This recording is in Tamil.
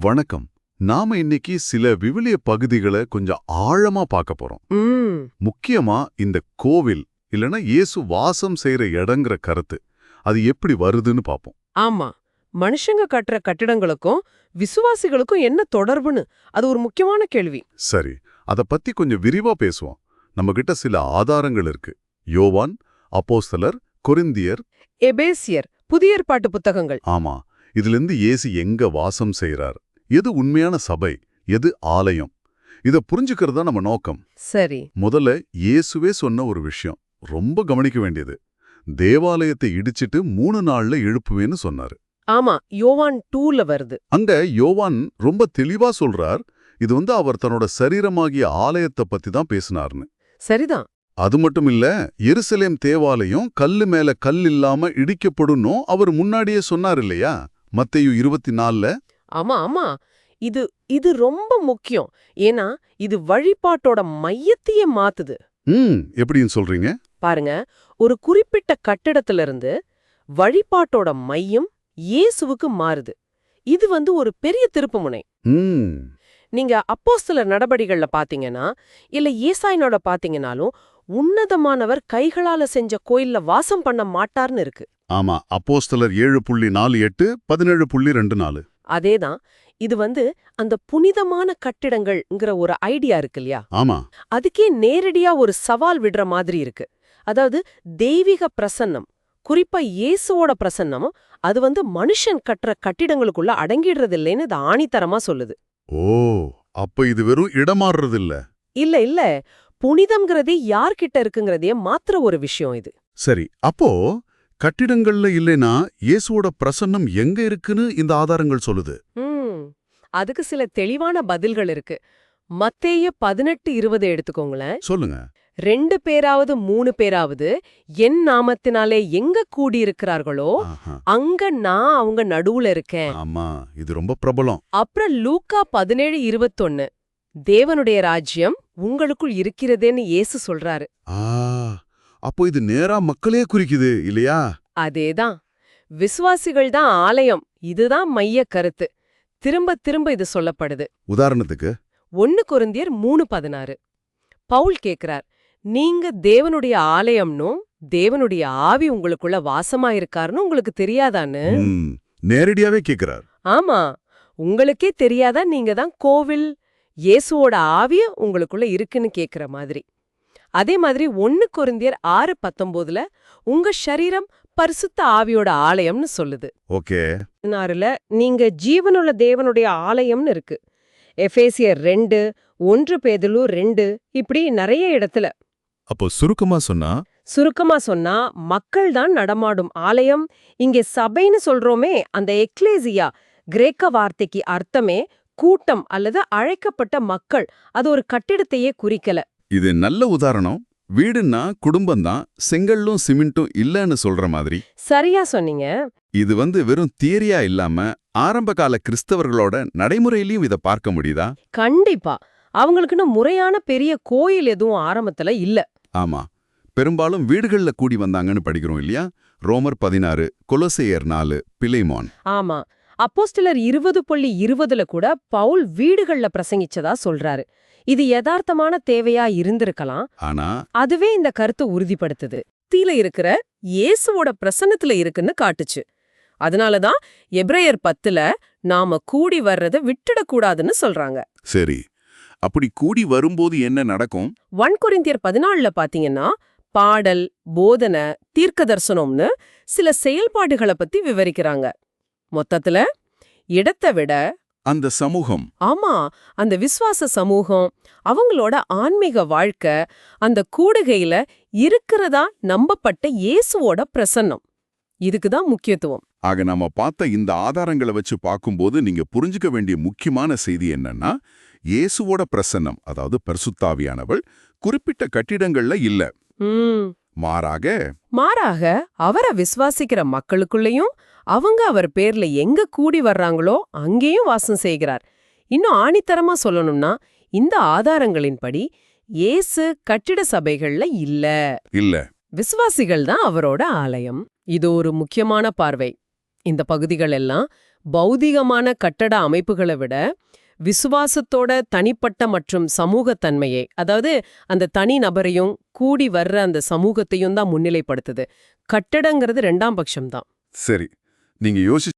வணக்கம். நாம இன்னைக்கு சில விவிலிய பகுதிகளை கொஞ்சம் ஆழமா பார்க்க போறோம். முக்கியமா இந்த கோவில் இல்லனா இயேசு வாசம் செய்யற இடங்கிற கருத்து. அது எப்படி வருதுன்னு பார்ப்போம். ஆமா. மனுஷங்க கட்டுற கட்டிடங்களுக்கும் விசுவாசிகளுக்கும் என்ன தொடர்புன்னு? அது ஒரு முக்கியமான கேள்வி. சரி. அத பத்தி கொஞ்சம் விரிவா பேசுவோம். நம்ம கிட்ட சில ஆதாரங்கள் இருக்கு. யோவான் அப்போஸ்தலர் கொரிந்தியர். எபேசியர் புதிய ஏற்பாட்டு புத்தகங்கள். ஆமா. இதிலிருந்து இயேசு எங்க வாசம் செய்றார்? எது உண்மையான சபை எது ஆலயம்? இத புரிஞ்சுக்கிறது தான் நம்ம நோக்கம். சரி. முதல்ல இயேசுவே சொன்ன ஒரு விஷயம். ரொம்ப கவனிக்க வேண்டியது. தேவாலயத்தை இடிச்சிட்டு மூணு நாள்ல எழுப்புவேன்னு சொன்னாரு. ஆமா யோவான் டூல வருது. அங்க யோவான் ரொம்ப தெளிவா சொல்றார் இது வந்து அவர் தன்னோட சரீரமாகிய ஆலயத்தை பத்தி தான் பேசினார்னு. சரிதான். அது மட்டும் இல்ல எருசலேம் தேவாலயம் கல்லு மேல கல் இல்லாம இடிக்கப்படும்னும் அவர் முன்னாடியே சொன்னார் இல்லையா? மத்தேயு இருபத்தி நாலுல? ஆமா ஆமா. இது இது ரொம்ப முக்கியம். ஏன்னா இது வழிபாட்டோட மையத்தையே மாத்துது. ம் எப்படின்னு சொல்றீங்க? பாருங்க ஒரு குறிப்பிட்ட கட்டிடத்துல இருந்து வழிபாட்டோட மையம் இயேசுவுக்கு மாறுது. இது வந்து ஒரு பெரிய திருப்புமுனை. நீங்க அப்போஸ்தலர் நடபடிகள்ல பாத்தீங்கன்னா இல்ல ஏசாயினோட பாத்தீங்கன்னாலும் உன்னதமானவர் கைகளால செஞ்ச கோயில்ல வாசம் பண்ண மாட்டார்னு இருக்கு. ஆமா அப்போஸ்தலர் ஏழு புள்ளி நாலு எட்டு பதினேழு புள்ளி ரெண்டு நாலு. அதேதான் இது வந்து அந்த புனிதமான கட்டிடங்கள்ங்கிற ஒரு ஐடியா இருக்கு இல்லையா? ஆமா. அதுக்கே நேரடியா ஒரு சவால் விடுற மாதிரி இருக்கு. அதாவது தெய்வீக பிரசன்னம் குறிப்பா இயேசுவோட பிரசன்னம் அது வந்து மனுஷன் கட்டுற கட்டிடங்களுக்குள்ள அடங்கிடுறது இல்லைன்னு இது ஆணித்தரமா சொல்லுது. ஓ அப்ப இது வெறும் இடமாறுறது இல்ல இல்ல இல்ல. புனிதம்ங்கிறதே யார்கிட்ட இருக்குங்கிறதையே மாத்திர ஒரு விஷயம் இது. சரி அப்போ கட்டிடங்கள்ல இல்லைனா இயேசுவோட பிரசன்னம் எங்க இருக்குன்னு இந்த ஆதாரங்கள் சொல்லுது. ம் அதுக்கு சில தெளிவான பதில்கள் இருக்கு. மத்தேய பதினெட்டு இருபது எடுத்துக்கோங்களேன். சொல்லுங்க. ரெண்டு பேராவது மூணு பேராவது என் நாமத்தினாலே எங்க கூடியிருக்கிறார்களோ. அங்க நான் அவங்க நடுவுல இருக்கேன். ஆமா இது ரொம்ப பிரபலம். அப்புறம் லூக்கா பதினேழு இருபத்தொன்னு. தேவனுடைய ராஜ்யம் உங்களுக்குள் இருக்கிறதேன்னு இயேசு சொல்றாரு. ஆ அப்போ இது நேரா மக்களே குறிக்குது இல்லையா? அதேதான். விசுவாசிகள் தான் ஆலயம். இதுதான் மைய கருத்து. திரும்ப திரும்ப இது சொல்லப்படுது. உதாரணத்துக்கு? ஒன்னு கொரிந்தியர் மூணு பதினாறு. பவுல் கேக்குறார் நீங்க தேவனுடைய ஆலயம்னும் தேவனுடைய ஆவி உங்களுக்குள்ள வாசமாயிருக்காருன்னு உங்களுக்கு தெரியாதான்னு? நேரடியாவே கேக்குறார். ஆமா. உங்களுக்கே தெரியாதா நீங்க தான் கோவில் இயேசுவோட ஆவிய உங்களுக்குள்ள இருக்குன்னு கேக்குற மாதிரி. அதே மாதிரி ஒன்னு கொரிந்தியர் ஆறு பத்தொன்பதுல உங்க சரீரம் பரிசுத்த ஆவியோட ஆலயம்னு சொல்லுது. ஓகே. பதினாறுல நீங்க ஜீவனுள்ள தேவனுடைய ஆலயம்னு இருக்கு. எஃபேசியர் ரெண்டு ஒன்று பேதுலு ரெண்டு இப்படி நிறைய இடத்துல. அப்போ சுருக்கமா சொன்னா? சுருக்கமா சொன்னா மக்கள் தான் நடமாடும் ஆலயம். இங்கே சபைன்னு சொல்றோமே அந்த எக்லேசியா கிரேக்க வார்த்தைக்கு அர்த்தமே கூட்டம் அல்லது அழைக்கப்பட்ட மக்கள். அது ஒரு கட்டிடத்தையே குறிக்கல. இது நல்ல உதாரணம். வீடுன்னா குடும்பம்தான் செங்கல்லும் சிமெண்ட்டும் இல்லன்னு சொல்ற மாதிரி. சரியா சொன்னீங்க. இது வந்து வெறும் தியரியா இல்லாம ஆரம்பகால கிறிஸ்தவர்களோட நடைமுறையிலயும் இத பார்க்க முடியுதா? கண்டிப்பா. அவங்களுக்குன்னு முறையான பெரிய கோயில் எதுவும் ஆரம்பத்துல இல்ல. ஆமா. பெரும்பாலும் வீடுகள்ல கூடி வந்தாங்கன்னு படிக்கிறோம் இல்லையா? ரோமர் பதினாறு கொலோசையர் நாலு பிலைமான். ஆமா. அப்போஸ்டலர் இருபது புள்ளி இருபதுல கூட பவுல் வீடுகள்ல பிரசங்கிச்சதா சொல்றாரு. இது யதார்த்தமான தேவையா இருந்திருக்கலாம். ஆனா அதுவே இந்த கருத்தை உறுதிப்படுத்துது. தீல இருக்கிற இயேசுவோட பிரசன்னத்துல இருக்குன்னு காட்டுச்சு. அதனாலதான் எப்ரேயர் பத்துல நாம கூடி வர்றத விட்டுடக்கூடாதுன்னு சொல்றாங்க. சரி. அப்படி கூடி வரும்போது என்ன நடக்கும்? ஒன் கொரிந்தியர் பதினாலுல பாத்தீங்கன்னா பாடல் போதனை தீர்க்க தரிசனம்னு சில செயல்பாடுகளை பத்தி விவரிக்கிறாங்க. மொத்தத்துல இடத்தை விட அந்த சமூகம். ஆமா அந்த விசுவாச சமூகம் அவங்களோட ஆன்மீக வாழ்க்கை அந்த கூடுகையில இருக்கிறதா நம்பப்பட்ட இயேசுவோட பிரசன்னம். இதுக்கு தான் முக்கியத்துவம். ஆக நாம பார்த்த இந்த ஆதாரங்களை வச்சு பார்க்கும்போது நீங்க புரிஞ்சுக்க வேண்டிய முக்கியமான செய்தி என்னன்னா இயேசுவோட பிரசன்னம் அதாவது பரிசுத்தாவியானவள் குறிப்பிட்ட கட்டிடங்கள்ல இல்ல. மாறாக மாறாக அவரை விசுவாசிக்கிற மக்களுக்குள்ளேயும் அவங்க அவர் பேர்ல எங்க கூடி வர்றாங்களோ அங்கேயும் வாசம் செய்கிறார். இன்னும் ஆணித்தரமா சொல்லணும்னா இந்த ஆதாரங்களின்படி இயேசு கட்டிட சபைகள்ல இல்ல. இல்ல. விசுவாசிகள் தான் அவரோட ஆலயம். இது ஒரு முக்கியமான பார்வை. இந்த பகுதிகள் எல்லாம் பௌதிகமான கட்டட அமைப்புகளை விட விசுவாசத்தோட தனிப்பட்ட மற்றும் சமூகத்தன்மையை அதாவது அந்த தனி நபரையும் கூடி வர்ற அந்த சமூகத்தையும் தான் முன்னிலைப்படுத்துது. கட்டடங்கிறது ரெண்டாம் பட்சம்தான். சரி. நீங்க யோசி